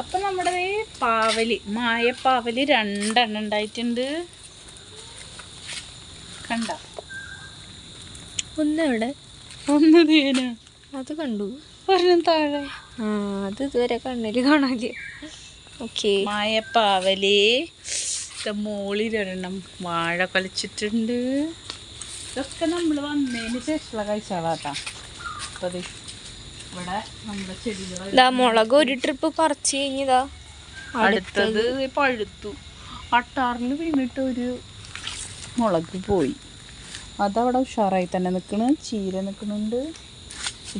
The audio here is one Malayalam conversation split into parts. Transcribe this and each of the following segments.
അപ്പൊ നമ്മുടെ ഈ പാവൽ മായപ്പാവൽ രണ്ടെണ്ണം ഉണ്ടായിട്ടുണ്ട്. കണ്ട? ഒന്നവിടെ? ഒന്ന് തേന അത് കണ്ടു. ഒരെണ്ണം താഴെ. ആ അത് ഇതുവരെ കണ്ണിൽ കാണാൽ ഓക്കെ. മായപ്പാവൽ. മോളിൽ ഒരെണ്ണം വാഴ കൊലച്ചിട്ടുണ്ട്. ഇതൊക്കെ നമ്മൾ വന്നതിന് ശേഷമുള്ള കാഴ്ചകളാട്ടാ. അപ്പം ദേ ഇവിടെ നമ്മുടെ ചെടികൾ ഇതാ മുളക് ഒരു ട്രിപ്പ് പറിച്ച് കഴിഞ്ഞതാ. അടുത്തത് പഴുത്തു. അട്ടാറിന് വീണിട്ട് ഒരു മുളക് പോയി. അതവിടെ ഉഷാറായി തന്നെ നിൽക്കണ് ചീര നിൽക്കുന്നുണ്ട്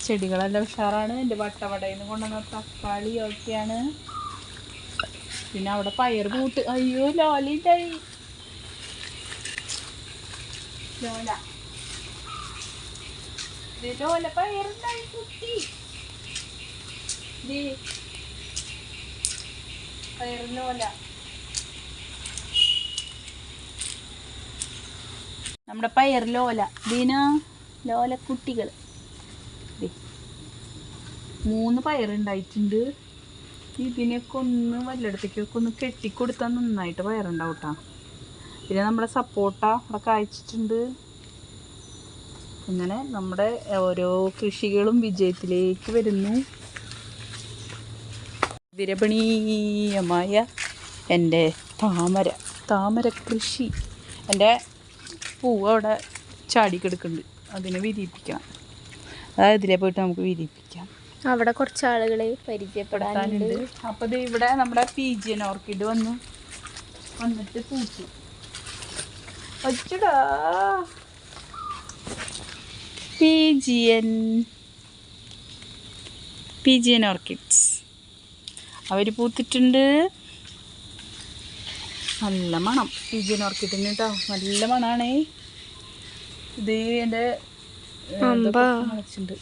ചെടികളെല്ലാം ഉഷാറാണ്. എന്റെ വട്ടവടയിൽ നിന്ന് കൊണ്ടുവന്ന തക്കാളി ഒക്കെയാണ്. പിന്നെ അവിടെ പയർ പൂട്ട്. അയ്യോ ലോലിണ്ടായി ലോല. ലോല പയറുണ്ടായി കുട്ടി. പയർ ലോല നമ്മുടെ പയർ ലോല ദീന ലോല കുട്ടികൾ മൂന്ന് പയറുണ്ടായിട്ടുണ്ട്. ഇതിനൊക്കെ ഒന്ന് വല്ലയിടത്തേക്കൊക്കെ ഒന്ന് കെട്ടിക്കൊടുത്താൽ നന്നായിട്ട് പയറുണ്ടാവും കേട്ടോ പിന്നെ നമ്മുടെ സപ്പോട്ട അവിടെ കായ്ച്ചിട്ടുണ്ട്. ഇങ്ങനെ നമ്മുടെ ഓരോ കൃഷികളും വിജയത്തിലേക്ക് വരുന്നു. വിരപണീയമായ എന്റെ താമര താമര കൃഷി. എന്റെ പൂവ് അവിടെ ചാടിക്കെടുക്കുന്നുണ്ട് അതിനെ വിരിയിപ്പിക്കണം. അതായത് ഇതിലെ പോയിട്ട് നമുക്ക് വിരിയിപ്പിക്കാം. അവിടെ കുറച്ച് ആളുകളെ പരിചയപ്പെടാനുണ്ട്. പെടാനുണ്ട് അപ്പോൾ ഇത് ഇവിടെ നമ്മുടെ പി ജി എൻ ഓർക്കിഡ് വന്നു. വന്നിട്ട് പൂച്ചു. അച്ചടാ. P G N P G N orchids. അവർ പൂത്തിട്ടുണ്ട്. നല്ല മണം. പീജിയൻ ഓർക്കിഡിന് കേട്ടോ. നല്ല മണമാണ് ഇത് എന്റെ. മുളച്ചിട്ടുണ്ട്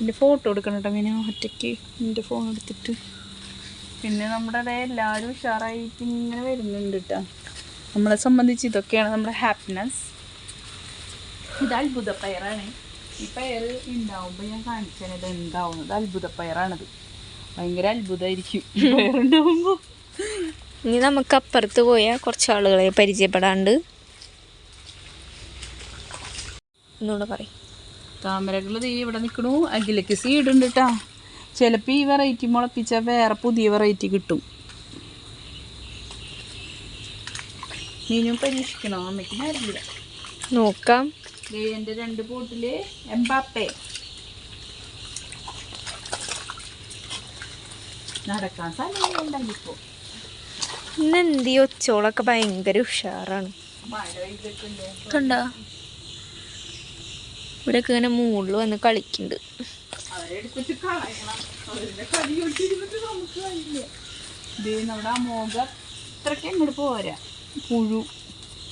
എന്റെ ഫോട്ടോ എടുക്കണം കേട്ടോ ഇങ്ങനെ ഒറ്റയ്ക്ക്. എന്റെ ഫോൺ എടുത്തിട്ട്. പിന്നെ നമ്മുടെ അവിടെ എല്ലാവരും ഉഷാറായിട്ട് ഇങ്ങനെ വരുന്നുണ്ട് കേട്ടോ. നമ്മളെ സംബന്ധിച്ച് ഇതൊക്കെയാണ് നമ്മുടെ ഹാപ്പിനെസ് ഇത് അത്ഭുത പയറാണ് ഈ പയർ ഉണ്ടാവുമ്പോൾ ഞാൻ കാണിച്ചത് എന്താവുന്നത്? അത്ഭുത പയറാണത് ഭയങ്കര അത്ഭുതമായിരിക്കും പയറുണ്ടാവുമ്പോൾ ഇനി നമുക്ക് അപ്പുറത്ത് പോയാൽ കുറച്ച് ആളുകളെ പരിചയപ്പെടാണ്ട്. എന്നോട് പറയും. താമരകൾ ദേ ഇവിടെ നിൽക്കണു അഖിലേക്ക് സീഡ് ഉണ്ട് കേട്ടാ ചിലപ്പോൾ ഈ വെറൈറ്റി മുളപ്പിച്ചാൽ വേറെ പുതിയ വെറൈറ്റി കിട്ടും. നീനും പരീക്ഷിക്കണോ? അമ്മയ്ക്ക് നോക്കാം. എന്റെ രണ്ട് പോട്ടിൽ എംബാപ്പേ. നടക്കാൻ സമയമുണ്ടായിപ്പോ ഇന്ന് എന്ത് ഈ ഒച്ചോളൊക്കെ ഭയങ്കര ഉഷാറാണ്. ഇവിടെ പെയ്തിട്ടുണ്ട്. കണ്ട ഇവിടെയൊക്കെ ഇങ്ങനെ മുകളിൽ വന്ന് കളിക്കുന്നുണ്ട് നമ്മുടെ അമോഘ അങ്ങോട്ട് പോരാ. പുഴു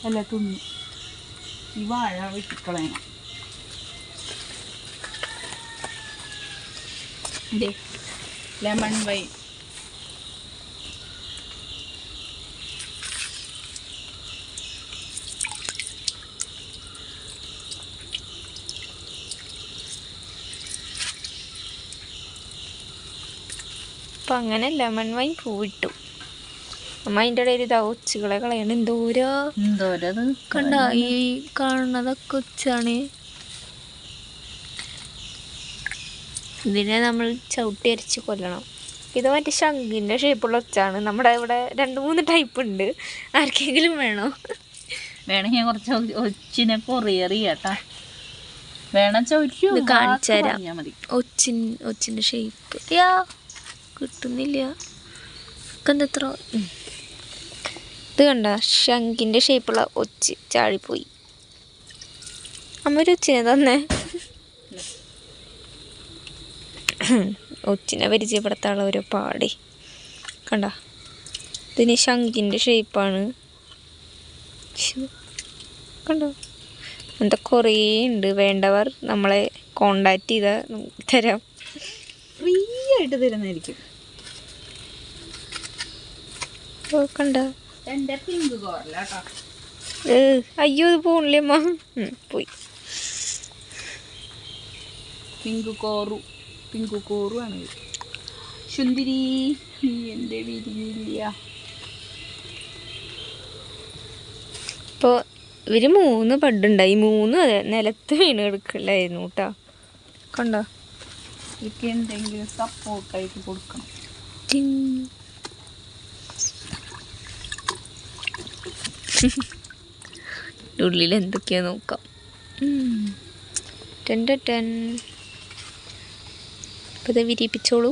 അല്ല തിന്നു ഈ വാഴ വെട്ടിക്കളയണം. ഇതേ ലെമൺ വൈൻ അപ്പം അങ്ങനെ ലെമൺ വൈൻ പൂവിട്ടു. അമ്മ അതിന്റെ ഇടയിൽ ഇതാ ഒച്ചുകളെ കളയണം. എന്തോരോ? എന്തോരത് കണ്ട? ഈ കാണുന്നതൊക്കെ ഒച്ചാണ് ഇതിനെ നമ്മൾ ചവിട്ടി അരിച്ച് കൊല്ലണം. ഇത് മറ്റേ ശംഖിന്റെ ഷേപ്പുള്ള ഒച്ചാണ് നമ്മുടെ ഇവിടെ രണ്ട് മൂന്ന് ടൈപ്പ് ഉണ്ട്. ആർക്കെങ്കിലും വേണോ? വേണമെങ്കിൽ കുറച്ച് ഒച്ചിനെ കൊറിയർ ചെയ്യാട്ടാ. വേണം ചോദിക്കൂ കാണിച്ചു തരാം. ഒച്ചിൻ ഒച്ചിന്റെ ഷേപ്പ് യാ. കിട്ടുന്നില്ല. എന്തത്ര ഇത് കണ്ട ശംഖിന്റെ ഷേപ്പുള്ള ഒച്ച് ചാടിപ്പോയി. അമ്മ ഒരു ഒച്ചിനെ തന്നെ. ഒച്ചിനെ പരിചയപ്പെടുത്താനുള്ള ഒരു പാടി. കണ്ട ഇതിന് ശംഖിന്റെ ഷേപ്പാണ് കണ്ടോ? അങ്ങനത്തെ കുറേ ഉണ്ട്. വേണ്ടവർ നമ്മളെ കോണ്ടാക്ട് ചെയ്താൽ തരാം. ഫ്രീ ആയിട്ട് തരുന്നതായിരിക്കും. ഓ കണ്ട എന്റെ പിങ്ക് കോറലാട്ടോ ഏ, അയ്യോ ഇത് പോണില്ലേ അമ്മ പോയി. പിങ്ക് കോറു പിങ്ക് കോറു ആണ് സുന്ദരി നീ എന്റെ വിരിയില്ല. ഇപ്പോൾ ഇവർ മൂന്ന് പഡുണ്ടായി. മൂന്ന് നിലത്ത് വീണ് കിടക്കില്ലായിരുന്നു കേട്ടോ കണ്ടോ? ഇതൊക്കെ എന്തെങ്കിലും സപ്പോർട്ടായിട്ട് കൊടുക്കണം. ഉള്ളിൽ എന്തൊക്കെയാ നോക്കാം ടെൻ ടെൻ അപ്പോൾ ഇത് വിരിയിപ്പിച്ചോളൂ.